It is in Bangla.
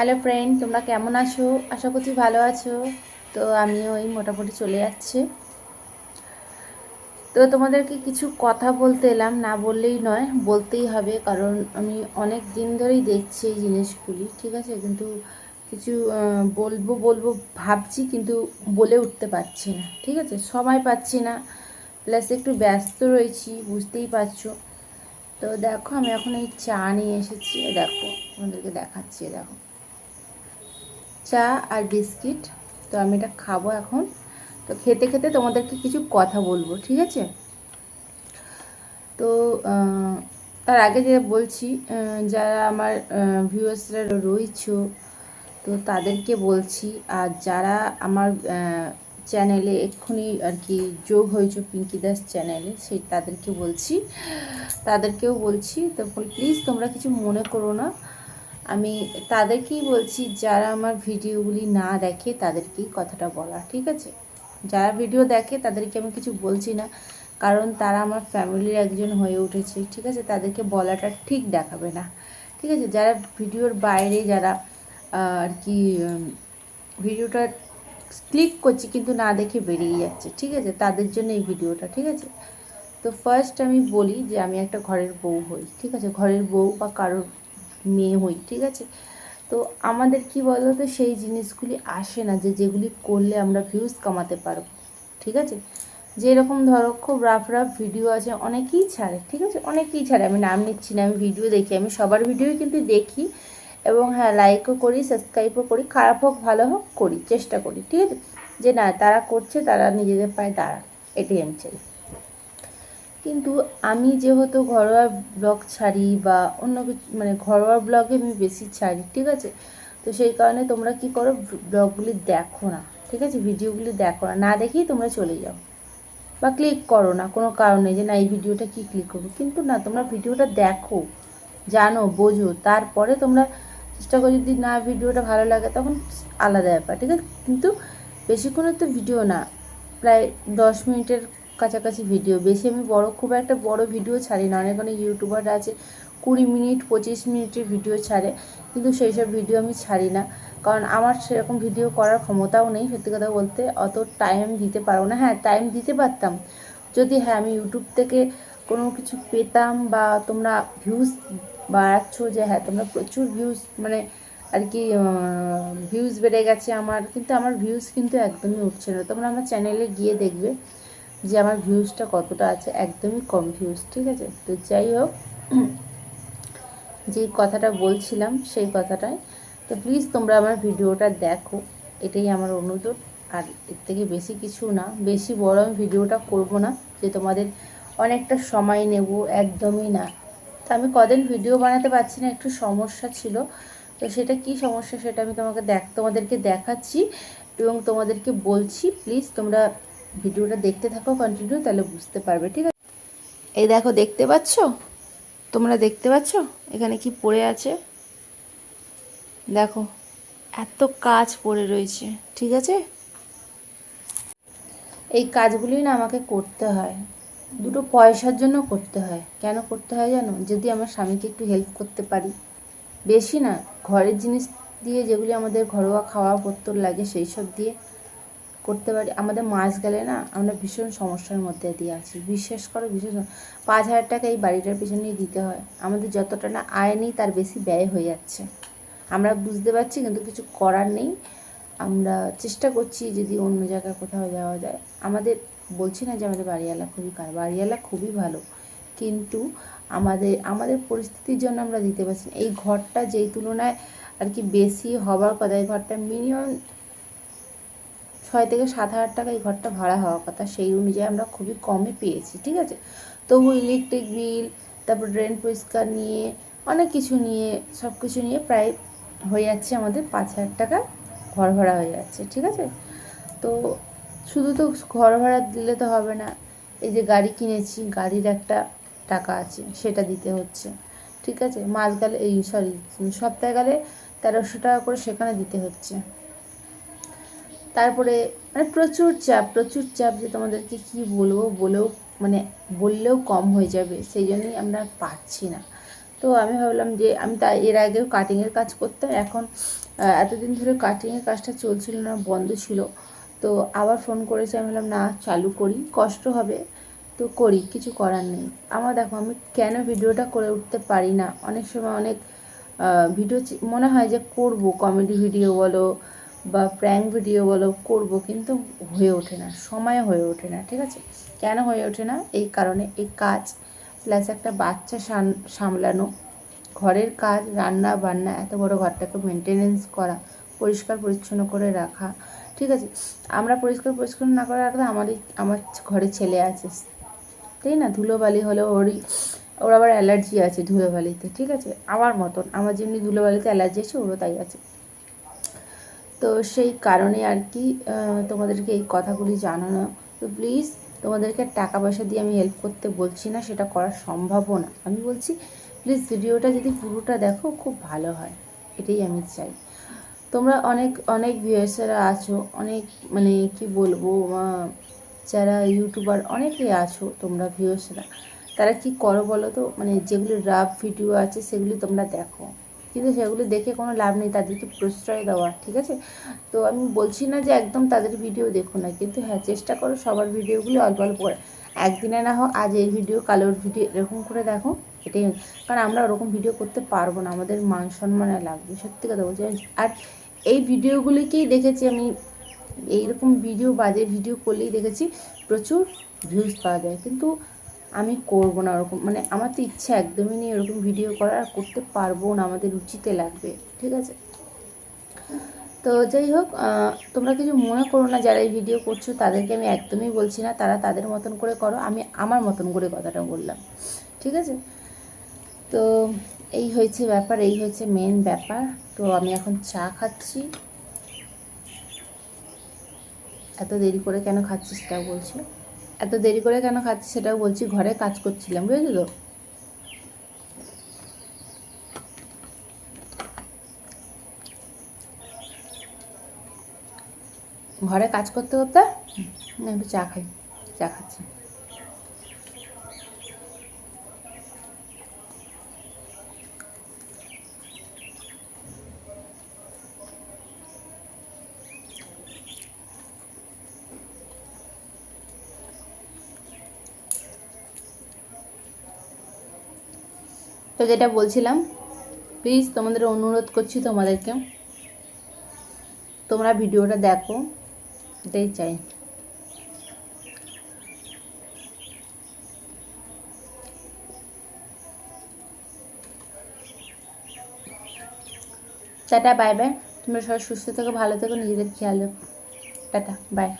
হ্যালো ফ্রেন্ড তোমরা কেমন আছো? আশা করছি ভালো আছো। তো আমি ওই মোটামুটি চলে যাচ্ছি। তো তোমাদেরকে কিছু কথা বলতে এলাম, না বললেই নয়, বলতেই হবে। কারণ আমি অনেক দিন ধরেই দেখছি এই জিনিসগুলি, ঠিক আছে? কিন্তু কিছু বলব বলব ভাবছি কিন্তু বলে উঠতে পারছি না, ঠিক আছে? সময় পাচ্ছি না। প্লাস একটু ব্যস্ত রয়েছি, বুঝতেই পারছ। তো দেখো, আমি এখন এই চা নিয়ে এসেছি দেখো, তোমাদেরকে দেখাচ্ছি দেখো। চা আর বিস্কিট। তো আমি এটা খাব এখন। তো খেতে খেতে তোমাদেরকে কিছু কথা বলব, ঠিক আছে? তো তার আগে যে বলছি যারা আমার ভিউয়ার্সরা রয়েছে, তো তাদেরকে বলছি, আর যারা আমার চ্যানেলে এক্ষুনি আর কি যোগ হয়েছে পিঙ্কি দাস চ্যানেলে সেই তাদেরকে বলছি। তাদেরকেও বলছি, তো প্লিজ তোমরা কিছু মনে করো না। আমি তাদেরকেই বলছি, যারা আমার ভিডিওগুলি না দেখে তাদেরকেই কথাটা বলা, ঠিক আছে? যারা ভিডিও দেখে তাদেরকে আমি কিছু বলছি না, কারণ তারা আমার ফ্যামিলির একজন হয়ে উঠেছে, ঠিক আছে? তাদেরকে বলাটা ঠিক দেখাবে না, ঠিক আছে? যারা ভিডিওর বাইরে যারা আর কি ভিডিওটা ক্লিক করছি কিন্তু না দেখে বেরিয়ে যাচ্ছে, ঠিক আছে? তাদের জন্য এই ভিডিওটা, ঠিক আছে? তো ফার্স্ট আমি বলি যে আমি একটা ঘরের বউ হই, ঠিক আছে? ঘরের বউ বা কারোর মেয়ে হই, ঠিক আছে? তো আমাদের কি তো সেই জিনিসগুলি আসে না যে যেগুলি করলে আমরা ভিউজ কামাতে পারব, ঠিক আছে? যেরকম ধরো, খুব রাফ রাফ ভিডিও আছে, অনেকেই ছাড়ে, ঠিক আছে? অনেকেই ছাড়ে, আমি নাম নিচ্ছি না, আমি ভিডিও দেখি, আমি সবার ভিডিওই কিন্তু দেখি এবং হ্যাঁ লাইকও করি সাবস্ক্রাইবও করি, খারাপ হোক, ভালো হোক, করি, চেষ্টা করি, ঠিক আছে? যে না, তারা করছে, তারা নিজেদের পায়ে দাঁড়া এটাই আমি চাই। কিন্তু আমি যেহেতু ঘরোয়া ব্লগ ছাড়ি বা অন্য কিছু মানে ঘরোয়া ব্লগে আমি বেশি ছাড়ি, ঠিক আছে? তো সেই কারণে তোমরা কি করো ব্লগগুলি দেখো না, ঠিক আছে? ভিডিওগুলি দেখো না না দেখেই তোমরা চলে যাও। বা ক্লিক করো না, কোনো কারণে যে না, এই ভিডিওটা কি ক্লিক করব? কিন্তু না, তোমরা ভিডিওটা দেখো, জানো, বোঝো, তারপরে তোমরা চেষ্টা করো, যদি না ভিডিওটা ভালো লাগে, তখন আলাদা ব্যাপার, ঠিক আছে? কিন্তু বেশিক্ষণের তো ভিডিও না, প্রায় দশ মিনিটের কাছাকাছি ভিডিও বেশি আমি বড়, খুব একটা বড় ভিডিও ছাড়ি না। অনেক অনেক ইউটিউবার আছে, কুড়ি মিনিট, পঁচিশ মিনিটের ভিডিও ছাড়ে। কিন্তু সেই সব ভিডিও আমি ছাড়ি না। কারণ আমার সেরকম ভিডিও করার ক্ষমতাও নেই, সত্যি কথা বলতে। অত টাইম দিতে পারব না। হ্যাঁ টাইম দিতে পারতাম। যদি হ্যাঁ আমি ইউটিউব থেকে কোনো কিছু পেতাম বা তোমরা ভিউজ বাড়াচ্ছ যে হ্যাঁ তোমরা প্রচুর ভিউজ মানে আর কি ভিউজ বেড়ে গেছে আমার। কিন্তু আমার ভিউজ কিন্তু একদমই উঠছে না। তোমরা আমার চ্যানেলে গিয়ে দেখবে। যে আমার ভিউজটা কতটা আছে একদমই কম ভিউজ ঠিক আছে? তো যাই হোক, যে কথাটা বলছিলাম সেই কথাটাই। তো প্লিজ তোমরা আমার ভিডিওটা দেখো, এটাই আমার অনুরোধ। আর এর থেকে বেশি কিছু না, বেশি বড় আমি ভিডিওটা করব না, যে তোমাদের অনেকটা সময় নেব, একদমই না। তো আমি কদিন ভিডিও বানাতে পারছি না, একটু সমস্যা ছিল। তো সেটা কি সমস্যা সেটা আমি তোমাকে দেখ, তোমাদেরকে দেখাচ্ছি এবং তোমাদেরকে বলছি। প্লিজ তোমরা ভিডিওটা দেখতে থাকো কন্টিনিউ তাহলে বুঝতে পারবে ঠিক আছে? এই দেখো দেখতে পাচ্ছ? তোমরা দেখতে পাচ্ছ? এখানে কি পড়ে আছে? দেখো এত কাজ পড়ে রয়েছে ঠিক আছে? এই কাজগুলোই না আমাকে করতে হয়। দুটো পয়সার জন্য করতে হয়। কেন করতে হয় জানো? যদি আমার স্বামীকে একটু হেল্প করতে পারি। বেশি না ঘরের জিনিস দিয়ে যেগুলি আমাদের ঘরোয়া খাওয়া পত্তর লাগে সেই সব দিয়ে করতে পারি। আমাদের মাস গেলে না আমরা ভীষণ সমস্যার মধ্যে দিয়ে আছি। বিশ্বাস করো ভীষণ পাঁচ হাজার টাকা এই বাড়িটার পিছনেই দিতে হয়। আমাদের যতটা না আয় নেই, তার বেশি ব্যয় হয়ে যাচ্ছে। আমরা বুঝতে পারছি, কিন্তু কিছু করার নেই। আমরা চেষ্টা করছি যদি অন্য জায়গায় কোথাও যাওয়া যায়। আমাদের, বলছি না যে আমাদের বাড়িওয়ালা খুবই খারাপ বাড়িওয়ালা খুবই ভালো। কিন্তু আমাদের আমাদের পরিস্থিতির জন্য আমরা দিতে পারছি এই ঘরটা যেই তুলনায় আর কি বেশি হবার কথা, এই ঘরটা মিনিমাম ছয় থেকে সাত হাজার টাকা এই ঘরটা ভাড়া হওয়ার কথা। সেই অনুযায়ী আমরা খুবই কমে পেয়েছি, ঠিক আছে? তবু ইলেকট্রিক বিল তারপর ড্রেন পরিষ্কার নিয়ে, অনেক কিছু নিয়ে, সব কিছু নিয়ে প্রায় হয়ে যাচ্ছে আমাদের পাঁচ হাজার টাকা ঘর ভাড়া হয়ে যাচ্ছে, ঠিক আছে? তো শুধু তো ঘর ভাড়া দিলে তো হবে না, এই যে গাড়ি কিনেছি, গাড়ির একটা টাকা আছে, সেটা দিতে হচ্ছে, ঠিক আছে? মাস গেলে এই সরি সপ্তাহে গেলে তেরোশো টাকা করে সেখানে দিতে হচ্ছে। তারপরে মানে প্রচুর চাপ প্রচুর চাপ যে তোমাদেরকে কি বলব বলেও মানে বললেও কম হয়ে যাবে, সেই জন্যই আমরা পারছি না। তো আমি ভাবলাম যে আমি তা এর আগেও কাটিংয়ের কাজ করতাম, এখন এতদিন ধরে কাটিংয়ের কাজটা চলছিল না, বন্ধ ছিল। তো আবার ফোন করেছে, আমি বললাম না, চালু করি, কষ্ট হবে, তো করি, কিছু করার নেই। আমার দেখো, আমি কেন ভিডিওটা করে উঠতে পারি না? অনেক সময় অনেক ভিডিও মনে হয় যে করব কমেডি ভিডিও বলো বা প্র্যাঙ্ক ভিডিও বলো, করব কিন্তু হয়ে ওঠে না, সময় হয়ে ওঠে না, ঠিক আছে? কেন হয়ে ওঠে না? এই কারণে এই কাজ প্লাস একটা বাচ্চা সামলানো, ঘরের কাজ, রান্না বান্না, এত বড় ঘরটাকে মেনটেনেন্স করা, পরিষ্কার পরিচ্ছন্ন করে রাখা, ঠিক আছে? আমরা পরিষ্কার পরিচ্ছন্ন না করে রাখলে আমারই, আমার ঘরে ছেলে আছে, তাই না? ধুলোবালি হলে ওরই, ওর আবার অ্যালার্জি আছে ধুলোবালিতে, ঠিক আছে? আমার মতন, আমার যেমনি ধুলোবালিতে অ্যালার্জি আছে, ওরও তাই আছে। তো সেই কারণে আর কি তোমাদেরকে এই কথাগুলি জানানো। তো প্লিজ তোমাদেরকে টাকা পয়সা দিয়ে আমি হেল্প করতে বলছি না, সেটা করা সম্ভবও না। আমি বলছি প্লিজ ভিডিওটা যদি পুরোটা দেখো, খুব ভালো হয়। এটাই আমি চাই। তোমরা অনেক অনেক ভিউয়ার্সেরা আছো, অনেক মানে কি বলব যারা ইউটিউবার অনেকেই আছো তোমরা ভিউয়ার্সরা তারা কি করো বলো তো? মানে যেগুলি রাফ ভিডিও আছে, সেগুলি তোমরা দেখো। কিন্তু সেগুলো দেখে কোনো লাভ নেই, তাদেরকে প্রশ্রয় দেওয়া, ঠিক আছে? তো আমি বলছি না যে একদম তাদের ভিডিও দেখো না, কিন্তু হ্যাঁ চেষ্টা করো সবার ভিডিওগুলো অল্প অল্প করে। একদিনে না হোক আজ এই ভিডিও কালোর ভিডিও এরকম করে দেখো, এটাই কারণ আমরা ওরকম ভিডিও করতে পারব না, আমাদের মান সম্মানে লাগবে, সত্যি কথা বলছি আর এই ভিডিওগুলিকেই দেখেছি আমি, এইরকম ভিডিও বাজে ভিডিও করলেই দেখেছি প্রচুর ভিউজ পাওয়া যায়। কিন্তু আমি করব না ওরকম মানে আমার তো ইচ্ছা একদমই নেই ওরকম ভিডিও করার করতে পারব না, আমাদের রুচিতে লাগবে, ঠিক আছে? তো যাই হোক তোমরা কিছু মনে করো না যারা এই ভিডিও করছ, তাদেরকে আমি একদমই বলছি না, তারা তাদের মতন করে করো, আমি আমার মতন করে কথাটা বললাম, ঠিক আছে? তো এই হয়েছে ব্যাপার, এই হয়েছে মেন ব্যাপার, তো আমি এখন চা খাচ্ছি। এত দেরি করে কেন খাচ্ছিস সেটাও বলছি এত দেরি করে কেন খাচ্ছি সেটাও বলছি, ঘরে কাজ করছিলাম, বুঝেছ তো? ঘরে কাজ করতে করতে? একটু চা খাই, চা খাচ্ছি। তো যেটা বলছিলাম। প্লিজ তোমাদের অনুরোধ করছি তোমাদেরকে। তোমরা ভিডিওটা দেখো, এটাই চাই। Tata, bye bye. তোমরা সবাই সুস্থ থেকো, ভালো থেকো, নিজেদের খেয়াল রেখো। Tata, bye.